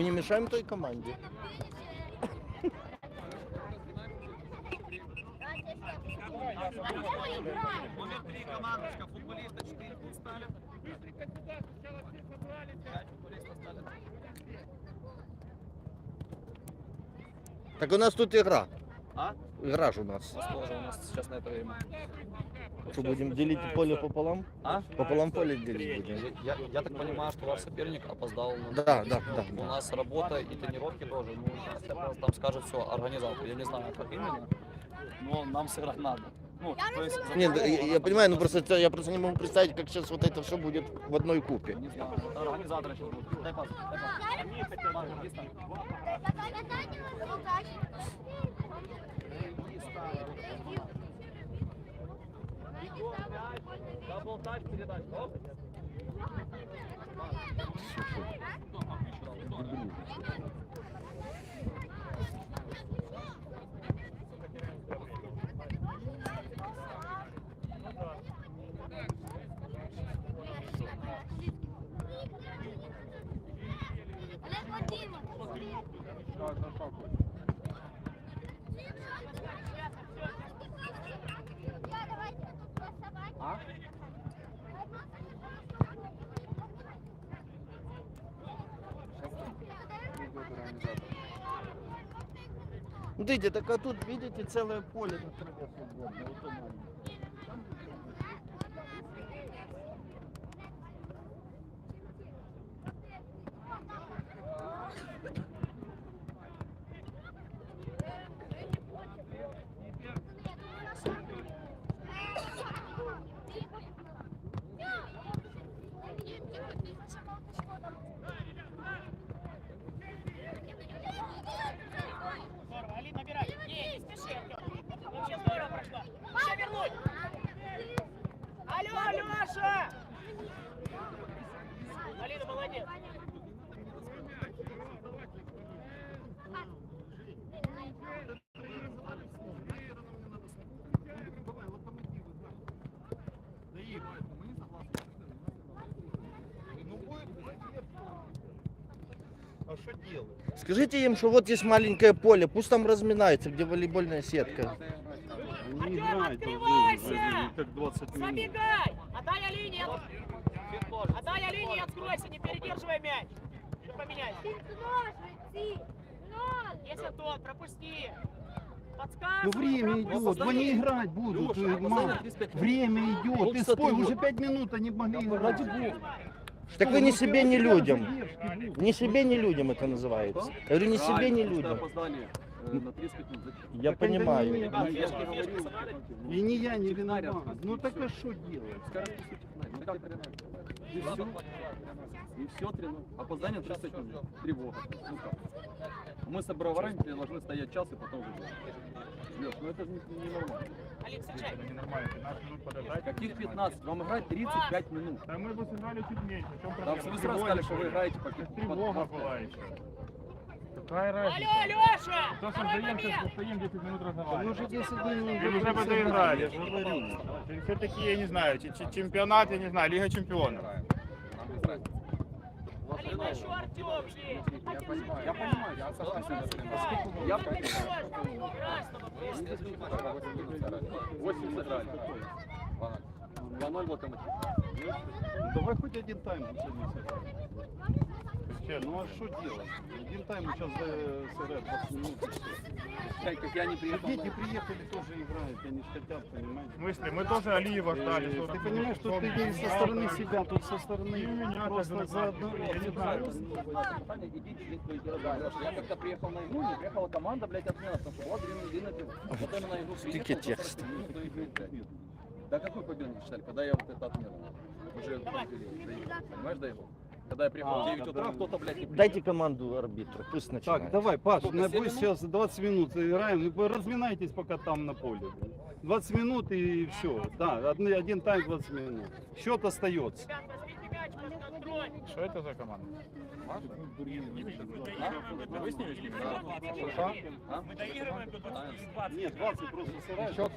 Мы не мешаем той команде. Номер три командочка, футболиста 4 тут ставят. Пять футболистов ставят. Так у нас тут игра. А? Игра же у нас. У нас тоже у нас сейчас на это время. Что, будем делить поле пополам? А? Пополам поле делить будем. Я, я так понимаю, что ваш соперник опоздал. на- Да, да, да. У нас работа и тренировки тоже. Ну, сейчас я просто там скажет все, организатор. Я не знаю, как именно. Но нам сыграть надо. Ну, то есть... за Нет, я, я понимаю, но просто это- я просто не могу представить, как сейчас вот это все будет в одной купе. Не знаю, это организаторы сейчас будут. Дай пас, дай пас. Ладно, есть там. Dá vontade de querer dar as. Смотрите, так а тут, видите, целое поле на траве свободное. вот оно. Здорово, Али, набирай. Не, не спеши, Артем. Вообще здорово прошла. Еще вернуть. Алло, Леша! Алина, молодец. А что делать? Скажите им, что вот есть маленькое поле, пусть там разминается, где волейбольная сетка. Не Артем, открывайся! как 20 минут. Забегай! Отдай Алине! Отдай Алине откройся, не передерживай мяч. Что поменяй? Есть Антон, пропусти. Подсказывай, Ну время пропусти. идет, они играть будут. Леша, э. 35 минут. Время идет, ты спой, ты уже. 5 минут они могли играть. Так вы ни себе, ни людям. Ни себе, ни людям это называется. Я говорю, ни себе, ни людям. э, на 35 минут. Зачем? Я Так понимаю. не- я. И не я, не виноват. Ну так а что делать? Технарь. Ну? И все. И все, тренер. Опоздание 30 минут. Тревога. Ну как? Мы с броварами должны стоять час и потом уже делать. Леш, ну это же не- ненормально. Алин, встречай. Ненормально, 15 минут подождать. Каких 15? Вам играть 35 минут. Да мы бы сыграли чуть меньше. В чем проблема? вы сразу сказали, что вы играете по Это Тревога была еще. Какая Алло, разница? Леша! То, что Второй сдаем, сейчас стоим 10 минут Мы разговариваем. уже 10 минут. И уже бы доиграли, я же говорю. Все-таки, я не знаю, чемпионат, я не знаю, Лига чемпионов. Алина, еще Артем есть. Я понимаю, я понимаю, я согласен. Я понимаю. Красного просто. 8 сыграли. 2-0 локомотив. Ну, Давай хоть один тайм сегодня Честно. Ну а что делать? Один тайм сейчас э, сыграть 20 минут. всё. Как я не приехал. Дети приехали тоже играют, они ж хотят, понимаете? В смысле, мы тоже Алиева ждали. Э, 40 Ты понимаешь, что ты не со стороны себя, тут со стороны И у меня просто так же за одно. Я не знаю. Я когда приехал на игру, не приехала команда, блядь, отмена, потому что была длинная длинная именно на игру приехал, текст. 40 минут до игры, блядь. Да какую победу считали, когда я вот это отмену? Уже понимаешь, доехал? Когда я приехал А, в 9 утра, кто-то, блядь, не приехал. Дайте команду арбитру, пусть начинает. Так, давай, Паш, Сколько, на семь пусть минут? сейчас 20 минут играем. Вы разминайтесь пока там на поле. 20 минут и все. Да, один, один тайм 20 минут. Счет остается. Что это за команда? Маша? Это вы с ними с ними? Что? А? Нет, 20 просто сыграть. Счет.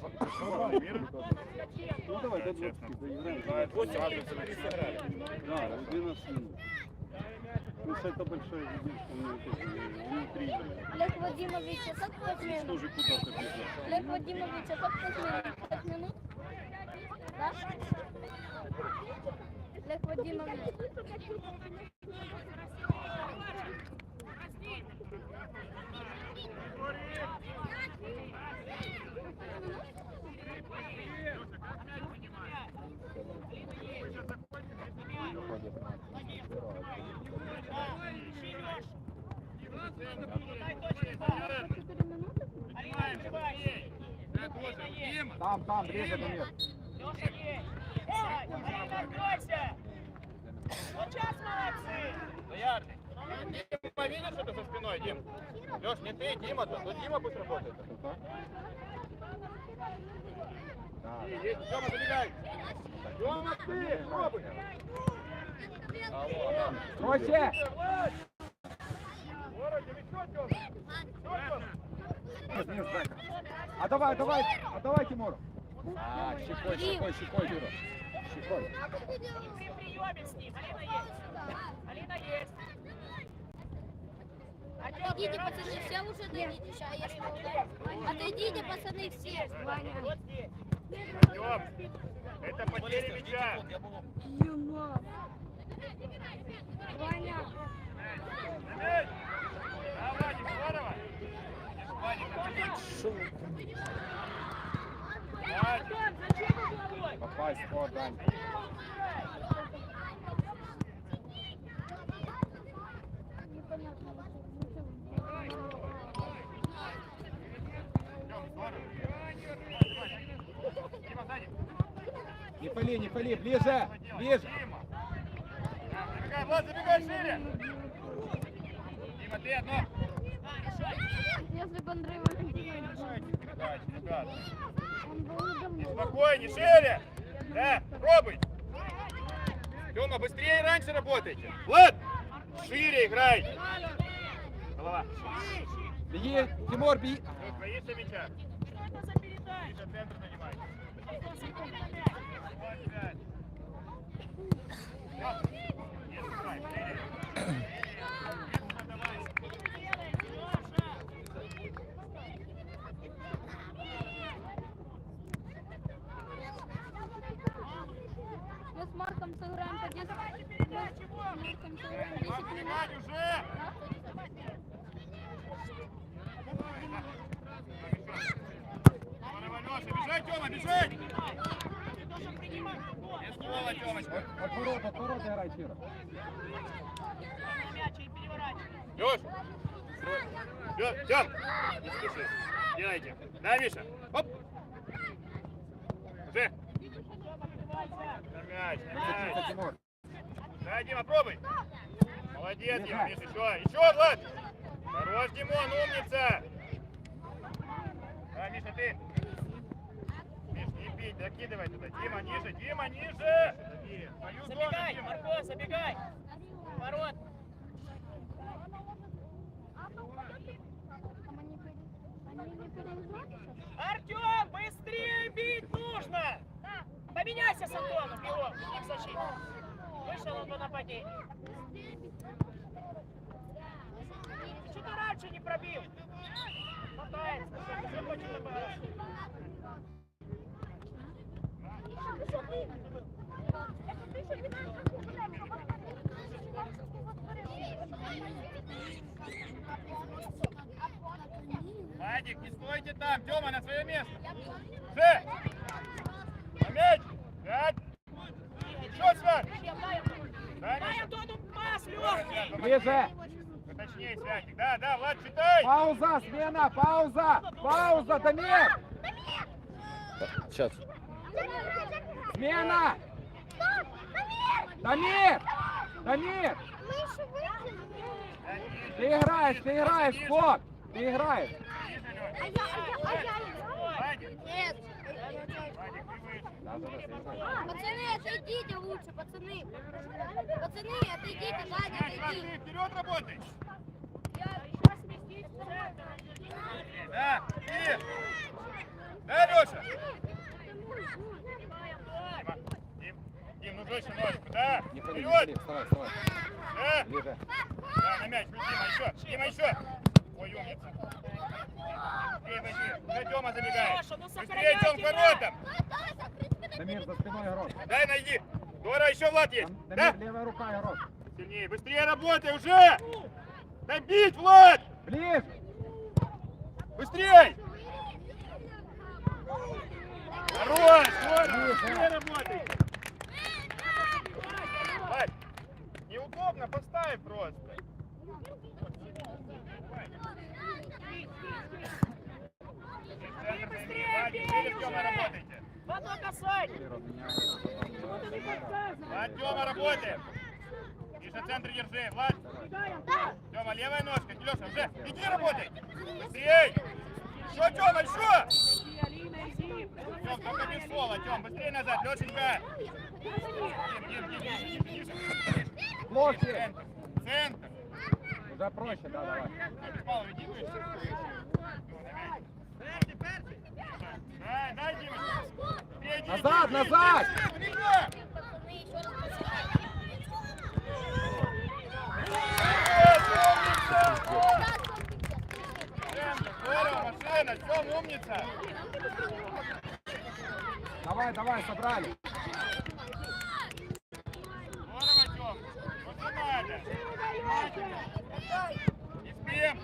Ну давай, до 20 доиграем. Да, 12 минут. Ну, это большая задержка, у него тоже внутри. Олег Вадимович, а как пять минут? Тоже куда-то бежать. Олег Вадимович, а как пять минут? Пять минут? Да? Олег Вадимович. Четыре минуты? Там, там, ближе до них. Леша есть. Дима, видишь это за спиной, Дим? Леш, не ты, Дима, то Дима пусть работает. Есть, Тёма, забегай. Тёма, ты, пробуй. Стройся. А давай, давай, а давай, Тимур. А, щекой, щекой, щекой, Юра. При приеме с ним. Алина есть. Алина есть. Отойдите, пацаны, все уже отойдите, ща я что Отойдите, пацаны, все. Ваня. Вот здесь. Это потеря мяча. Не пали, не пали, ближе, ближе. Забегай, Влад, забегай шире. Дима, ты одно. Если бы Андрей удо мной. Спокойнее, шире. Да, пробуй. Тёма, быстрее раньше работайте. Влад, шире играй. Голова. Беги, Тимур, беги. Боишься мяча? Что это за передача? Ближе центр занимай. Мы с Марком сыграем по 10 Мы с Марком сыграем 10 минут. уже! Бежать, Тёма, бежать! Без гола, Тёмочка. Отворот, отворот играй, Тира. Мяч и переворачивай. Леш! Леш, Тём! Не спеши. Делайте. Да, Миша? Оп! Уже! На мяч. Да, Дима, пробуй. Молодец, Дима, Миша, еще. Еще, Влад! Хорош, Димон, умница! Да, Миша, ты. Миш, не бить, закидывай туда. Дима, ниже, Дима, ниже! Твою зону, Забегай, Дима. Марко, забегай. Ворот. Артем, быстрее бить нужно. Поменяйся с Антоном, бегом, их защитник. Вышел он по нападению. Что ты раньше не пробил? Мотается, что ты хочешь добавить? Вадик, не стойте там, Тёма, на свое место. Же! На мяч! Пять! Еще, Свят! Да. Антону пас легкий. Ближе! Точнее, Святик. Да, да, Влад, читай! Пауза, смена, пауза, пауза, Дамир, Сейчас. смена, Дамир, Дамир, ты играешь, ты играешь, Скот, ты играешь. А я, а я, а я. Нет. Пацаны, отойдите лучше, пацаны. Пацаны, отойдите, Даня, отойди. Вперед работай! Да, и... Да, Леша! Дима, Дим, Дим, ну жестче ножку, да? Не ходи, не Вперед! вставай, вставай. Да, Ближе. да, на мяч, Дима, еще, Дима, еще! Ой, умница. Быстрее, быстрее. Да, Тёма забегает. Ну Быстрее, Тём, к воротам! Дамир, за спиной игрок. Дай, найди. Здорово, еще Влад есть. Дам- Да? Дамир, левая рука игрок. Сильнее, быстрее работай уже! Дай бить, Влад! Ближе. Быстрей! Хорош! Здорово! Быстрее работай! Вадь, неудобно, поставь просто. Центр займи, Вадь, через Тёма работайте. В одно касание. Дамир, от меня. Почему ты не подсказываешь? Влад, Тёма, работаем. Миша, центр держи. Влад, да. Тёма, левая ножка. Леша, уже. Иди работай. Быстрей. Еще, Тёма, иди. Тём, только без фола, Тём, быстрее назад, ниже. Блоки. Центр, центр. Уже проще, да, давай. Беспалов, иди выше. Дай, дай, Дима. Быстрее, иди, Назад, назад. Пацаны, еще раз Давай, давай, собрали. Здорово, Тём. Вот и надо. Не спим.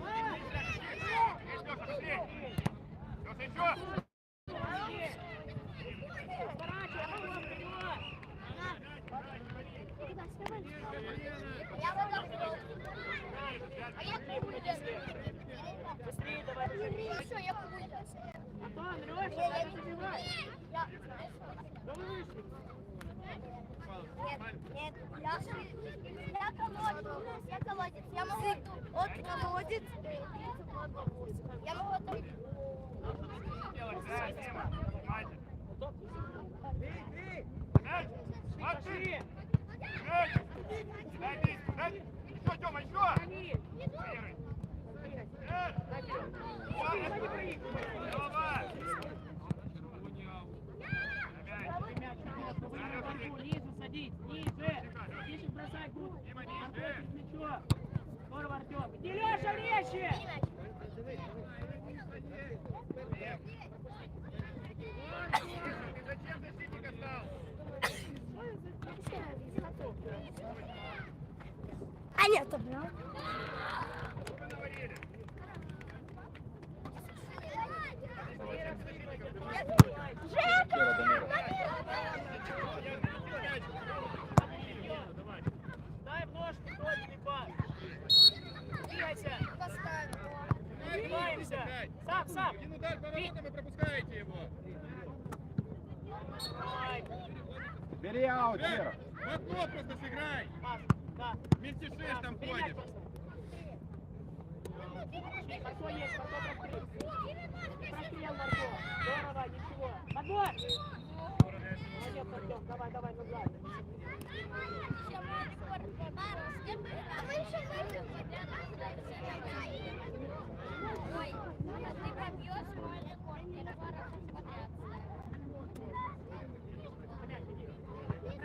Есть, Лёша, быстрее. Лёша, еще. А я курю. Быстрее давай. Еще я курю. Антон, Леша, дай забивай. Я- Да вы вышли. Нет, нет, я, я колодец, я колодец, я могу вот колодец, я могу это... Делать, да, Дима. Внимательно. Мяч. Матвей. Мяч. Дай, бей, дай. Еще, Тёма, еще. Они. Выиграй. Мяч. Давай. Давай. Ниже садись, ниже. Ниже бросай губ. Артем, плечо. Здорово, Артем. Иди, Леша, резче. Ты А нет, блин. Говорили. Кира, Дамир. Дай в ножку, точный пас. Двигайся. Двигаемся. Сам, сам. Один удар по воротам и пропускаете его. Давай. Бери аут, Кира. В окно просто сыграй. Пас. Шесть там просто. Марко есть, Марко прострел. Прострел, Марко. Здорово, ничего. Подбор. Молодец, Артем. Давай, давай, назад. Ой, ты пробьешь.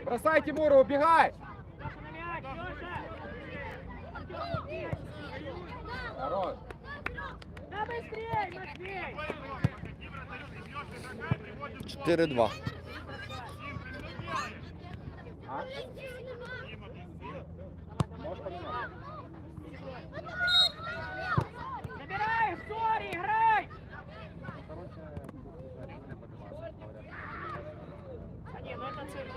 Бросай, Тимура, убегай. Леша на мяч, Леша. Артем, иди. Хорош. Да быстрей, Матвей. 4-2. А? Можешь поменять? Набирай, сори, играй. А не, ну это цирк.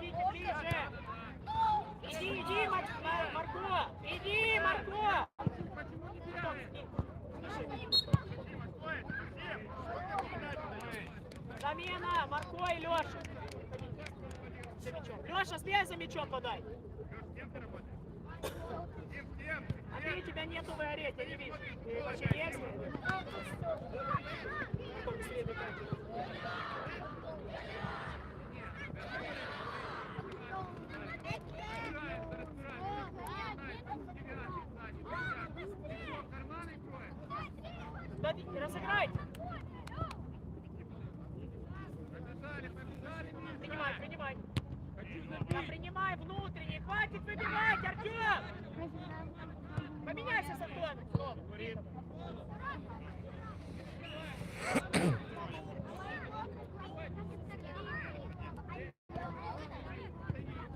Идите ближе. Иди, иди, Мар- Мар- Марко. Иди, Марко. Замена, Марко и Леша. За мячом. Леша, спей за мячом подай. Андрей, тебя нету в аре, я не вижу. Ты вообще есть? Кто быстрее докатит? Да, разыграйте. Принимай, принимай. Да, принимай внутренний, хватит выбивать, Артем! Поменяйся с Антоном.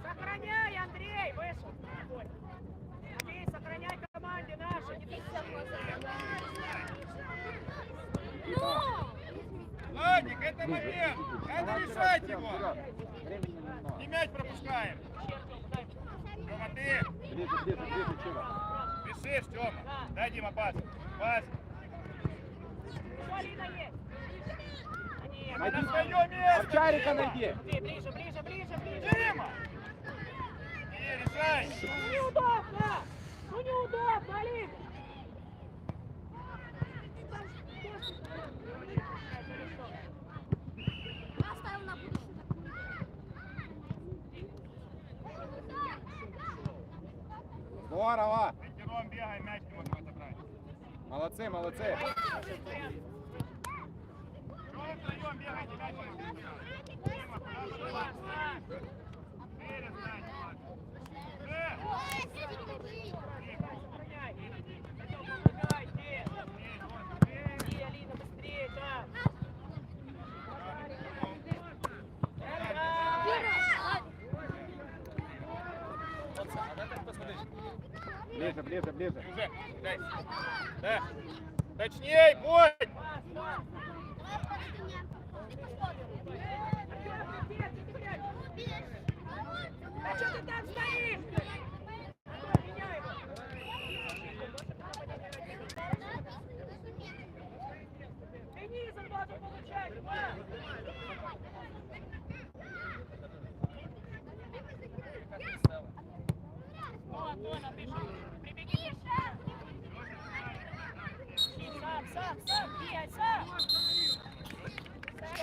Сохраняй, Андрей, вышел. Ой. Андрей, сохраняй команде нашей. Не Владик, это момент! Надо решать его! И мяч пропускаем! Тёма, ты! Ближе, ближе, ближе, Чего? Бежишь, Тёма! Дай, Дима, пас! Пас! А нет, На свое место! Овчарика найди. Ближе, ближе, ближе, ближе. Дима! Не, решай! Неудобно! Ну неудобно, Алина! Оставил на будущее. Здорово. Пятером бегаем, мяч не можем отобрать. Молодцы, молодцы. Чего вы втроем бегаете, мяч не можем отобрать? Дима, куда ты? Перед, Надь, ладно. Э! Сохраняй. Артём, помогай, иди. Иди, Алина, быстрее, да. Ближе, ближе, ближе. Уже, дай. Да. Точней, будь! А что ты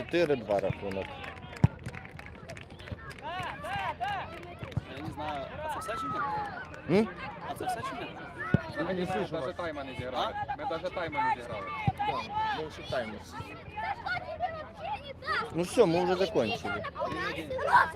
4-2 рахунок. Да, да, да. Я не знаю, отсосать М? Отсосать Ми не слышим. Даже тайма не зіграли. Ми даже тайма не зіграли. Да, мы считаем. Ну все, мы уже закончили. А у нас